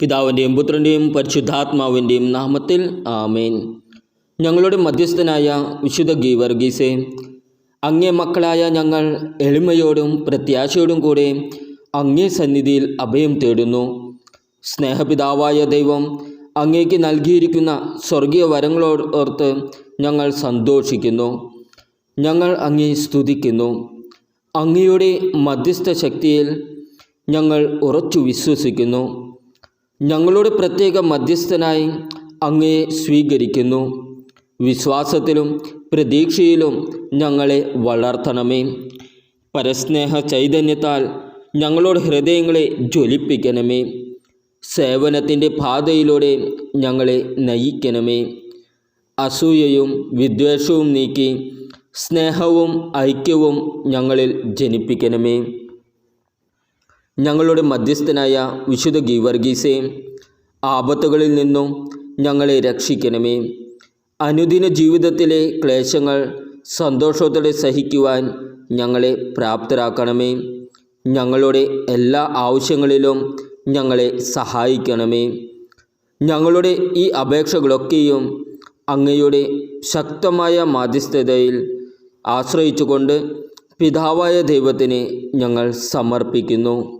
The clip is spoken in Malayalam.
പിതാവിന്റെയും പുത്രന്റെയും പരിശുദ്ധാത്മാവിന്റെയും നാമത്തിൽ ആമേൻ. ഞങ്ങളുടെ മധ്യസ്ഥനായ വിശുദ്ധ ഗീവർഗീസെ അങ്ങേ മക്കളായ ഞങ്ങൾ എളിമയോടും പ്രത്യാശയോടും കൂടെ അങ്ങേ സന്നിധിയിൽ അഭയം തേടുന്നു. സ്നേഹപിതാവായ ദൈവം അങ്ങേക്ക് നൽകിയിരിക്കുന്ന സ്വർഗീയ വരങ്ങളോട് ഓർത്ത് ഞങ്ങൾ സന്തോഷിക്കുന്നു. ഞങ്ങൾ അങ്ങേ സ്തുതിക്കുന്നു. അങ്ങയുടെ മധ്യസ്ഥ ശക്തിയിൽ ഞങ്ങൾ ഉറച്ചു വിശ്വസിക്കുന്നു. ഞങ്ങളുടെ പ്രത്യേക മധ്യസ്ഥനായി അങ്ങയെ സ്വീകരിക്കുന്നു. വിശ്വാസത്തിലും പ്രതീക്ഷയിലും ഞങ്ങളെ വളർത്തണമേ. പരസ്നേഹ ചൈതന്യത്താൽ ഞങ്ങളുടെ ഹൃദയങ്ങളെ ജ്വലിപ്പിക്കണമേ. സേവനത്തിന്റെ പാതയിലൂടെ ഞങ്ങളെ നയിക്കണമേ. അസൂയയും വിദ്വേഷവും നീക്കി സ്നേഹവും ഐക്യവും ഞങ്ങളിൽ ജനിപ്പിക്കണമേ. ഞങ്ങളുടെ മധ്യസ്ഥനായ വിശുദ്ധ ഗീവർഗീസെ ആപത്തുകളിൽ നിന്നും ഞങ്ങളെ രക്ഷിക്കണമേ. അനുദിന ജീവിതത്തിലെ ക്ലേശങ്ങൾ സന്തോഷത്തോടെ സഹിക്കുവാൻ ഞങ്ങളെ പ്രാപ്തരാക്കണമേ. ഞങ്ങളുടെ എല്ലാ ആവശ്യങ്ങളിലും ഞങ്ങളെ സഹായിക്കണമേ. ഞങ്ങളുടെ ഈ അപേക്ഷകളൊക്കെയും അങ്ങയുടെ ശക്തമായ മാധ്യസ്ഥതയിൽ ആശ്രയിച്ചുകൊണ്ട് പിതാവായ ദൈവത്തിന് ഞങ്ങൾ സമർപ്പിക്കുന്നു.